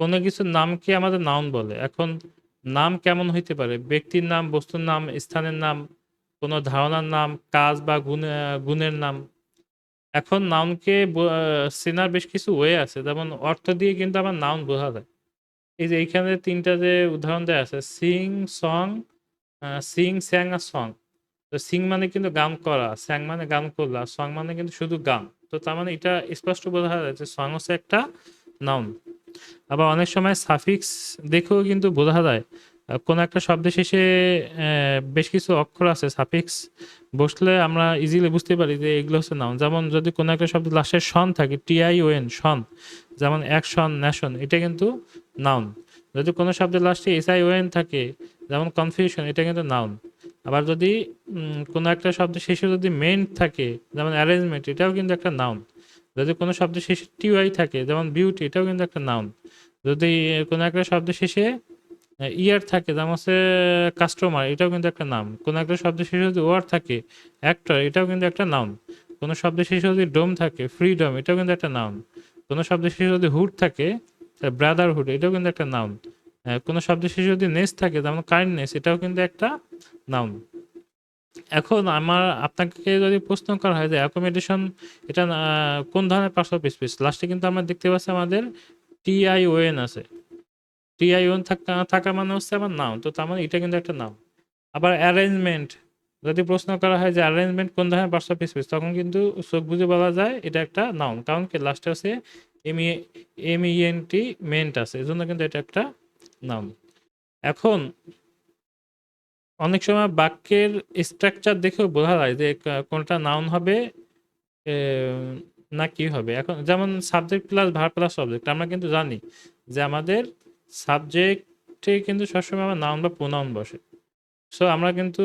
কোনো কিছুর নামকে আমাদের নাউন বলে। এখন নাম কেমন হইতে পারে? ব্যক্তির নাম, বস্তুর নাম, স্থানের নাম, কোনো ধারণার নাম, কাজ বা গুণ গুণের নাম। এখন নাউনকে চেনার বেশ কিছু ওয়ে আছে। যেমন অর্থ দিয়ে কিন্তু আমার নাউন বোঝা যায়। এই যে এইখানে তিনটা যে উদাহরণ দেওয়া আছে, সিং, সং সিং, স্যাং আর সং। তো সিং মানে কিন্তু গান করা, স্যাং মানে গান করলা সং মানে কিন্তু শুধু গান। তো তার মানে এটা স্পষ্ট বোঝা যায় যে সং হচ্ছে একটা নাউন। আবার অনেক সময় সাফিক্স দেখেও কিন্তু বোঝা যায়। কোনো একটা শব্দের শেষে বেশ কিছু অক্ষর আছে সাফিক্স বসলে আমরা ইজিলি বুঝতে পারি যে এগুলো হচ্ছে নাউন যেমন যদি কোনো একটা শব্দ লাস্টে সন থাকে টিআই ও সন, যেমন অ্যাকশন ন্যাশন এটা কিন্তু নাউন যদি কোনো শব্দের লাস্টে এস আই ও এন থাকে, যেমন কনফিউশন এটা কিন্তু নাউন আবার যদি কোনো একটা শব্দের শেষে যদি মেন থাকে, যেমন অ্যারেঞ্জমেন্ট এটাও কিন্তু একটা নাউন যদি কোনো শব্দের শেষে টিওয়াই থাকে, যেমন বিউটি এটাও কিন্তু একটা নাউন যদি কোনো একটা শব্দের শেষে ইয়ার থাকে, যেমন হচ্ছে কাস্টমার এটাও কিন্তু একটা নাম কোনো একটা শব্দের শেষে যদি ওয়ার থাকে অ্যাক্টর এটাও কিন্তু একটা নাউন কোনো শব্দের শেষে যদি ডোম থাকে ফ্রিডম এটাও কিন্তু একটা নাউন কোনো শব্দের শেষে যদি হুড থাকে ব্রাদারহুড এটাও কিন্তু একটা নাউন কোনো শব্দের শেষে যদি নেস থাকে, যেমন কাইন্ডনেস এটাও কিন্তু একটা নাউন এখন আমার, আপনাকে যদি প্রশ্ন করা হয় যে অ্যাকোমোডেশন এটা কোন ধরনের পার্টস অফ স্পিচ লাস্টে কিন্তু আমরা দেখতে পাচ্ছি আমাদের টিআইওএন আছে। টিআইওএন থাকা থাকা মানে হচ্ছে আমার নাম। তো তার মানে এটা কিন্তু একটা নাম। আবার অ্যারেঞ্জমেন্ট যদি প্রশ্ন করা হয় যে অ্যারেঞ্জমেন্ট কোন ধরনের পার্টস অফ স্পিচ তখন কিন্তু চোখ বুঝে বলা যায় এটা একটা নাউন কারণ কি? লাস্টে আছে M M E N T ment আছে। এই জন্য কিন্তু এটা একটা নাউন এখন অনেক সময় বাক্যের স্ট্রাকচার দেখেও বোঝা যায় যে কোনটা নাউন হবে না কি হবে। এখন যেমন subject plus verb plus subject আমরা কিন্তু জানি যে আমাদের সাবজেক্টে কিন্তু সবসময় আমার নাউন বা প্রোনাউন বসে। সো আমরা কিন্তু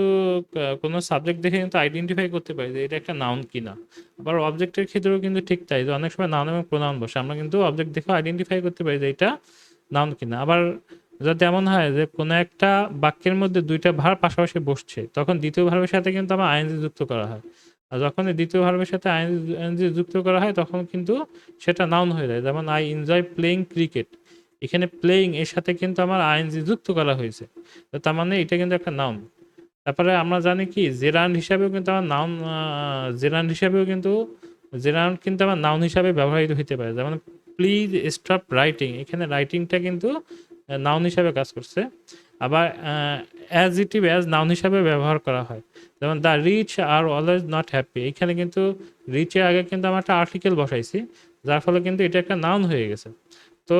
কোনো সাবজেক্ট দেখে কিন্তু আইডেন্টিফাই করতে পারি যে এটা একটা নাউন কিনা। আবার অবজেক্টের ক্ষেত্রেও কিন্তু ঠিক তাই যে অনেক সময় নাউন এবং প্রোনাউন বসে। আমরা কিন্তু অবজেক্ট দেখে আইডেন্টিফাই করতে পারি যে এটা নাউন কিনা। আবার যদি এমন হয় যে কোনো একটা বাক্যের মধ্যে দুইটা ভার পাশাপাশি বসছে, তখন দ্বিতীয় ভার্বের সাথে কিন্তু আমার আইএনজি যুক্ত করা হয়। আর যখন দ্বিতীয় ভার্বের সাথে আইএনজি যুক্ত করা হয়, তখন কিন্তু সেটা নাউন হয়ে যায়। যেমন আই এনজয় প্লেইং ক্রিকেট এখানে প্লেইং এর সাথে কিন্তু আমার আইএনজি যুক্ত করা হয়েছে। তো তার মানে এটা কিন্তু একটা নাউন তারপরে আমরা জানি কি জেরান্ড হিসাবেও কিন্তু আমার নাউন জেরান্ড হিসাবেও কিন্তু জেরান্ড কিন্তু আমার নাউন হিসাবে ব্যবহৃত হতে পারে। যেমন প্লিজ স্টপ রাইটিং এখানে রাইটিংটা কিন্তু নাউন হিসাবে কাজ করছে। আবার adjective as noun হিসাবে ব্যবহার করা হয়। যেমন the rich are always not happy এখানে কিন্তু রিচের আগে কিন্তু আমরা একটা আর্টিকেল বসাইছি, যার ফলে কিন্তু এটা একটা নাউন হয়ে গেছে। তো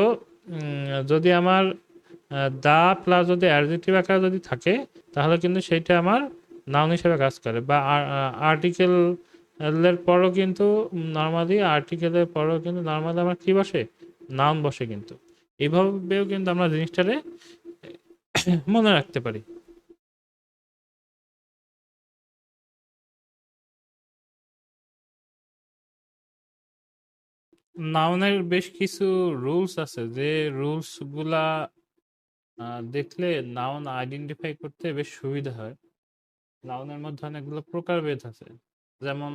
যদি আমার দা প্লাস যদি অ্যাডজেক্টিভ আকারে যদি থাকে, তাহলে কিন্তু সেইটা আমার নাউন হিসেবে কাজ করে। বা আর্টিকেল এর পরও কিন্তু নর্মালি আর্টিকেলের পরও কিন্তু নর্মালি আমার কি বসে? নাউন বসে কিন্তু। এইভাবেও কিন্তু আমরা জিনিসটারে মনে রাখতে পারি। নাউনের বেশ কিছু রুলস আছে যে রুলসগুলা দেখলে নাউন আইডেন্টিফাই করতে বেশ সুবিধা হয়। নাউনের মধ্যে অনেকগুলো প্রকারভেদ আছে। যেমন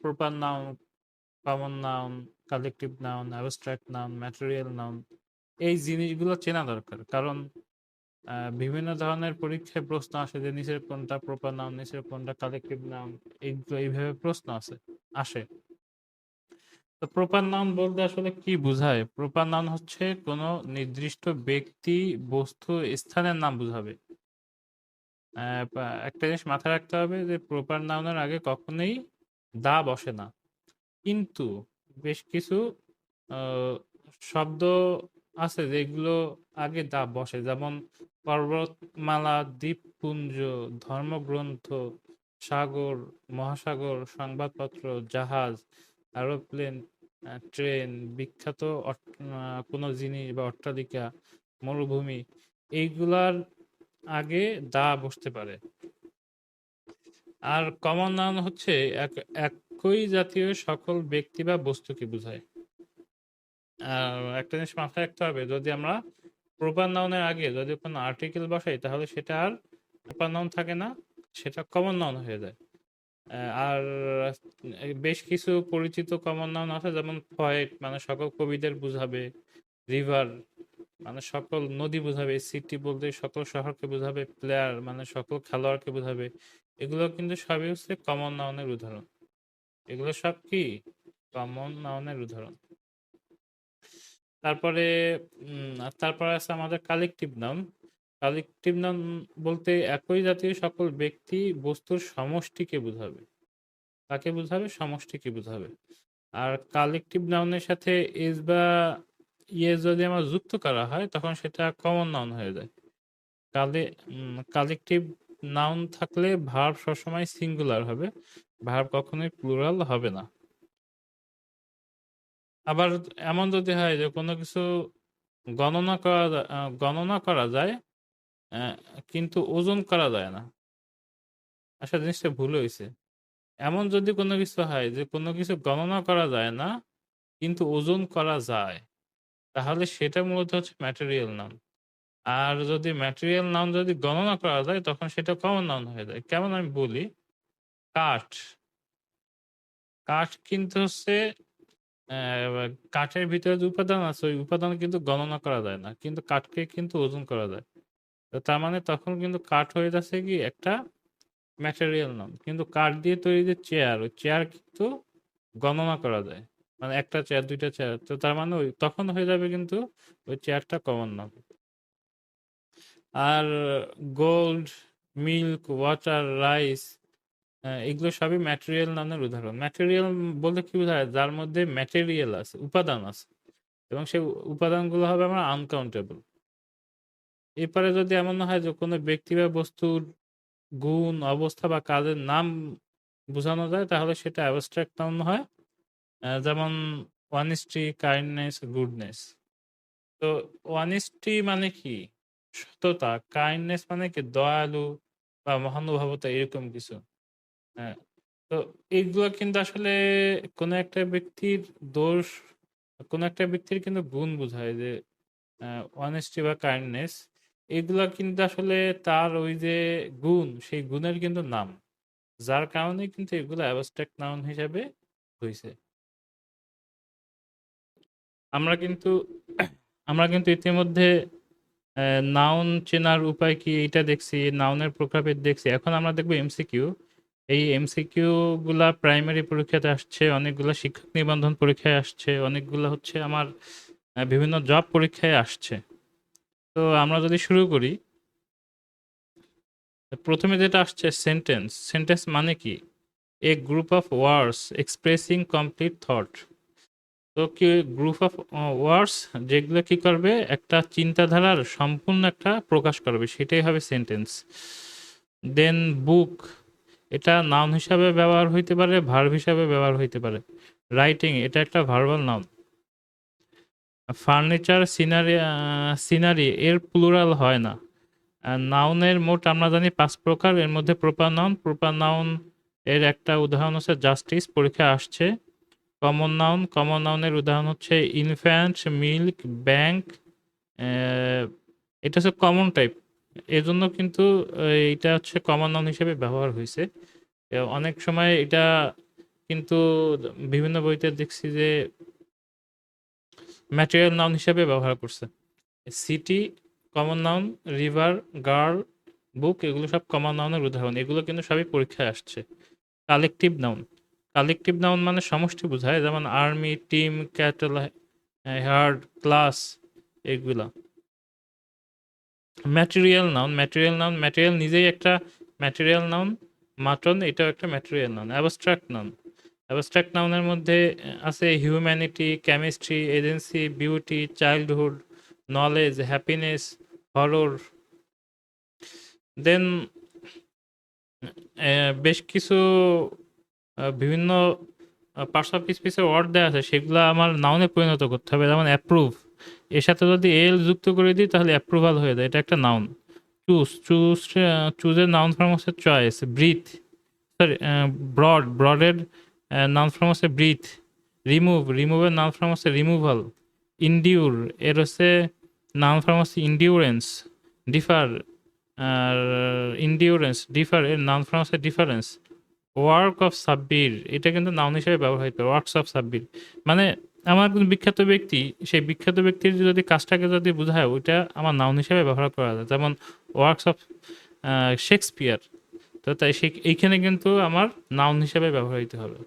proper noun, common noun collective noun abstract noun material noun এই জিনিসগুলো চেনা দরকার। কারণ বিভিন্ন ধরনের পরীক্ষায় প্রশ্ন আসে যে নিচের কোনটা প্রপার নাউন নিচের কোনটা কালেকটিভ নাউন এইগুলো এইভাবে প্রশ্ন আছে আসে। তো প্রপার নাউন বলতে আসলে কি বোঝায়? প্রপার নাউন হচ্ছে কোনো নির্দিষ্ট ব্যক্তি বস্তু স্থানের নাম বোঝাবে। একটা জিনিস মাথায় রাখতে হবে যে প্রপার নাউনের আগে কখনোই দা বসে না। কিন্তু বেশ কিছু শব্দ আছে যেগুলো আগে দা বসে। যেমন পর্বতমালা, দ্বীপপুঞ্জ, ধর্মগ্রন্থ, সাগর, মহাসাগর, সংবাদপত্র, জাহাজ, এরোপ্লেন ট্রেন, বিখ্যাত কোনো জিনিস বা অট্টালিকা, মরুভূমি, এইগুলার আগে দা বসতে পারে। আর কমন নাউন হচ্ছে এক, এক- একই জাতীয় সকল ব্যক্তি বা বস্তুকে বোঝায়। আর একটা জিনিস মাথায় রাখতে হবে, যদি আমরা প্রপার নাউনের আগে যদি কোনো আর্টিকেল বসাই, তাহলে সেটা আর প্রপার নাউন থাকে না, সেটা কমন নাউন হয়ে যায়। আর বেশ কিছু পরিচিত কমন নাউন আছে, যেমন পয়েট মানে সকল কবিদের বুঝাবে রিভার মানে সকল নদী বোঝাবে সিটি বলতে সকল শহরকে বোঝাবে প্লেয়ার মানে সকল খেলোয়াড়কে বোঝাবে, এগুলো কিন্তু সবই হচ্ছে কমন নাউনের উদাহরণ। এগুলো সব কি? কমন নাউনের উদাহরণ। তারপরে তারপরে আছে আমাদের কালেকটিভ নাউন কালেকটিভ নাউন বলতে একই জাতীয় সকল ব্যক্তি বস্তুর সমষ্টিকে বোঝাবে। কাকে বোঝাবে? সমষ্টিকে বোঝাবে। আর কালেকটিভ নাউনের সাথে এস বা ইয়ে যদি আমার যুক্ত করা হয়, তখন সেটা কমন নাউন হয়ে যায়। কালে কালেকটিভ নাউন থাকলে ভার্ব সবসময় সিঙ্গুলার হবে। ভার্ব কখনোই প্লুরাল হবে না। আবার এমন যদি হয় যে কোনো কিছু গণনা করা গণনা করা যায় কিন্তু ওজন করা যায় না। আসলে জিনিসটা ভুল হয়েছে। এমন যদি কোনো কিছু হয় যে কোনো কিছু গণনা করা যায় না, কিন্তু ওজন করা যায়, তাহলে সেটা মূলত হচ্ছে ম্যাটেরিয়াল নাম আর যদি ম্যাটেরিয়াল নাম যদি গণনা করা যায়, তখন সেটা কমন নাউন হয়ে যায়। কেমন আমি বলি? কাঠ। কাঠ কিন্তু হচ্ছে কাঠের ভিতরে যে উপাদান আছে, ওই উপাদান কিন্তু গণনা করা যায় না। কিন্তু কাঠকে কিন্তু ওজন করা যায়। তো তার মানে তখন কিন্তু কাঠ হয়ে যাচ্ছে কি একটা ম্যাটেরিয়াল নাম। কিন্তু কাঠ দিয়ে তৈরি যে চেয়ার ওই চেয়ার কিন্তু গণনা করা যায়। মানে একটা চেয়ার দুইটা চেয়ার তো তার মানে ওই তখন হয়ে যাবে কিন্তু ওই চেয়ারটা কমন নাম। আর গোল্ড মিল্ক ওয়াটার রাইস এগুলো সবই ম্যাটেরিয়াল নামের উদাহরণ। ম্যাটেরিয়াল বলতে কি বোঝায়? যার মধ্যে ম্যাটেরিয়াল আছে, উপাদান আছে। এবং সেই উপাদানগুলো হবে আমার আনকাউন্টেবল এরপরে যদি এমন হয় যে কোনো ব্যক্তি বা বস্তুর গুণ, অবস্থা বা কাজের নাম বোঝানো যায়, তাহলে সেটা অ্যাবস্ট্রাক্ট নাউন হয় যেমন অনেস্টি কাইন্ডনেস গুডনেস তো অনেস্টি মানে কি? সততা। কাইন্ডনেস মানে কি? দয়ালু বা মহানুভবতা, এরকম কিছু। হ্যাঁ তো এইগুলো কিন্তু আসলে কোনো একটা ব্যক্তির দোষ, কোনো একটা ব্যক্তির কিন্তু গুণ বোঝায় যে অনেস্টি বা কাইন্ডনেস এগুলা কিন্তু আসলে তার ওই যে গুণ, সেই গুণের কিন্তু নাম। যার কারণে কিন্তু এগুলো অ্যাবস্ট্রাক্ট নাউন হিসাবে হয়েছে আমরা কিন্তু আমরা কিন্তু ইতিমধ্যে নাউন চেনার উপায় কি এইটা দেখছি নাউনের প্রকারভেদ দেখছি। এখন আমরা দেখব এমসিকিউ এই এমসিকিউ গুলা প্রাইমারি পরীক্ষাতে আসছে, অনেকগুলা শিক্ষক নিবন্ধন পরীক্ষায় আসছে, অনেকগুলো হচ্ছে আমার বিভিন্ন জব পরীক্ষায় আসছে। তো আমরা যদি শুরু করি, প্রথমে যেটা আসছে সেন্টেন্স সেন্টেন্স মানে কি? A group of words expressing complete thought তো কি গ্রুপ অফ ওয়ার্ডস যেগুলো কি করবে? একটা চিন্তাধারার সম্পূর্ণ একটা প্রকাশ করবে, সেটাই হবে সেন্টেন্স দেন বুক এটা নাউন হিসাবে ব্যবহার হইতে পারে ভার্ব হিসাবে ব্যবহার হইতে পারে। রাইটিং এটা একটা verbal noun furniture scenery scenery এর প্লুরাল হয় না। নাউনের মোট আমরা জানি পাঁচ প্রকার, এর মধ্যে প্রপার নাউন প্রপার নাউন এর একটা উদাহরণ হচ্ছে জাস্টিস পরীক্ষা আসছে। কমন নাউন কমন নাউনের উদাহরণ হচ্ছে ইনফ্যান্ট মিল্ক ব্যাংক এটা হচ্ছে কমন টাইপ এজন্য কিন্তু এটা হচ্ছে কমন নাউন হিসেবে ব্যবহার হয়েছে। অনেক সময় এটা কিন্তু বিভিন্ন বইতে দেখছি যে ম্যাটেরিয়াল নাউন হিসেবে ব্যবহার করছে। City common noun river girl book এগুলো সব কমন নাউনের উদাহরণ। এগুলো কিন্তু সবই পরীক্ষায় আসছে। কালেকটিভ নাউন কালেকটিভ নাউন মানে সমষ্টি বোঝায়, যেমন army team cattle herd class এগুলা। Material noun material noun material নিজেই একটা ম্যাটেরিয়াল নাউন মাটন এটাও একটা material noun abstract noun abstract নাউনের মধ্যে আছে humanity chemistry agency beauty childhood knowledge happiness horror then বেশ কিছু বিভিন্ন পার্টস অফ স্পিচের ওয়ার্ড দেওয়া আছে, সেগুলো আমার নাউনে পরিণত করতে হবে, যেমন অ্যাপ্রুভ এর সাথে যদি এল যুক্ত করে দিই, তাহলে অ্যাপ্রুভাল হয়ে যায়। এটা একটা নাউন চুজ চুজ চুজের নাউন ফর্ম হচ্ছে চয়েস ব্রিথ সরি ব্রড ব্রডের নাউন ফর্ম হচ্ছে ব্রিথ রিমুভ রিমুভের নাউন ফর্ম হচ্ছে রিমুভাল ইনডিউর এর হচ্ছে নাউন ফর্ম হচ্ছে ইন্ডিউরেন্স ডিফার আর ইন্ডিউরেন্স ডিফার এর নাউন ফর্ম হচ্ছে ডিফারেন্স ওয়ার্ক অফ সাব্বির এটা কিন্তু নাউন হিসেবে ব্যবহার হইতে ওয়ার্কস অফ সাব্বির মানে এমন একজন বিখ্যাত ব্যক্তি, সেই বিখ্যাত ব্যক্তির যদি কাজটাকে যদি বোঝায়, ওইটা আমার নাউন হিসেবে ব্যবহার করা যায়। যেমন ওয়ার্কস অফ শেক্সপিয়ার তো তাই সে এইখানে কিন্তু আমার নাউন হিসেবে ব্যবহৃত হবে।